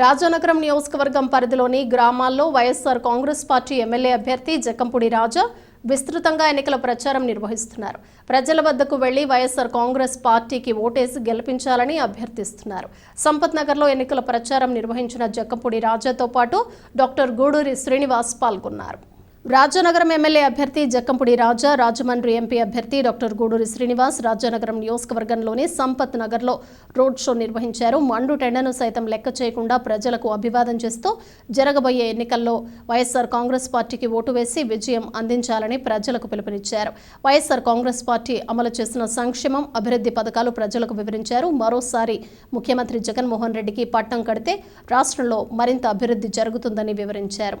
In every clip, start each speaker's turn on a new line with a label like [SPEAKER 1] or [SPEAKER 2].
[SPEAKER 1] రాజానగరం నియోజకవర్గం పరిధిలోని గ్రామాల్లో వైఎస్ఆర్ కాంగ్రెస్ పార్టీ ఎమ్మెల్యే అభ్యర్థి జక్కంపూడి రాజా విస్తృతంగా ఎన్నికల ప్రచారం నిర్వహిస్తున్నారు. ప్రజల వద్దకు వెళ్ళి వైఎస్ఆర్ కాంగ్రెస్ పార్టీకి ఓటేసి గెలిపించాలని అభ్యర్థిస్తున్నారు. సంపత్ నగర్లో ఎన్నికల ప్రచారం నిర్వహించిన జక్కంపూడి రాజాతో పాటు డాక్టర్ గూడూరి శ్రీనివాస్ పాల్గొన్నారు. రాజానగరం ఎమ్మెల్యే అభ్యర్థి జక్కంపుడి రాజా రాజమండ్రి ఎంపీ అభ్యర్థి డాక్టర్ గూడూరి శ్రీనివాస్ రాజానగరం నియోజకవర్గంలోని సంపత్ నగర్లో రోడ్ షో నిర్వహించారు. మండు టెండను సైతం లెక్క చేయకుండా ప్రజలకు అభివాదం చేస్తూ జరగబోయే ఎన్నికల్లో వైఎస్ఆర్ కాంగ్రెస్ పార్టీకి ఓటు వేసి విజయం అందించాలని ప్రజలకు పిలుపునిచ్చారు. వైఎస్ఆర్ కాంగ్రెస్ పార్టీ అమలు చేసిన సంక్షేమం అభివృద్ధి పథకాలు ప్రజలకు వివరించారు. మరోసారి ముఖ్యమంత్రి జగన్మోహన్ రెడ్డికి పట్టం కడితే రాష్ట్రంలో మరింత అభివృద్ధి జరుగుతుందని వివరించారు.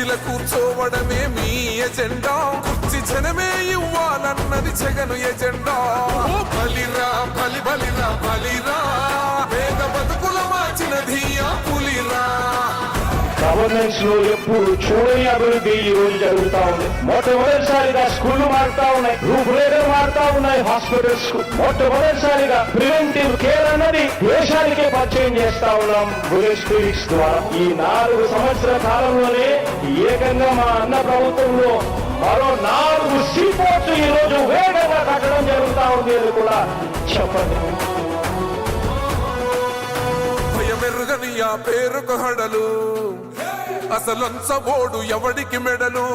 [SPEAKER 2] కుర్చీల కూర్చోవడమే మీ ఎజెండా. కుర్చీ జనమే ఇవ్వాలన్నది జగను ఎజెండా. బలిరా బలి బలిరా బలిరా. పేద బతుకుల మార్చినది ఆ పులిరా.
[SPEAKER 3] గవర్నెన్స్లో ఎప్పుడు చూడని అభివృద్ధి ఈ రోజు జరుగుతా ఉంది. మొట్టమొదటిసారిగా స్కూళ్ళు మారుతా ఉన్నాయి. రూపురేఖలు మారుతా ఉన్నాయి హాస్పిటల్స్కు మొట్టమొదటిసారిగా ప్రివెంటివ్ కేర్ అన్నది దేశానికే పరిచయం చేస్తా ఉన్నాం బులెట్ క్లినిక్స్ ద్వారా. ఈ నాలుగు సంవత్సరాల కాలంలోనే ఏకంగా మా అన్న ప్రభుత్వంలో మరో నాలుగు సీపోర్ట్స్ ఈ రోజు వేగంగా కట్టడం జరుగుతా ఉంది అని కూడా చెప్పండి.
[SPEAKER 2] భయమెరుగని ఆ పేరుకు హడలు. అసలంచబోడు ఎవడికి మెడలు?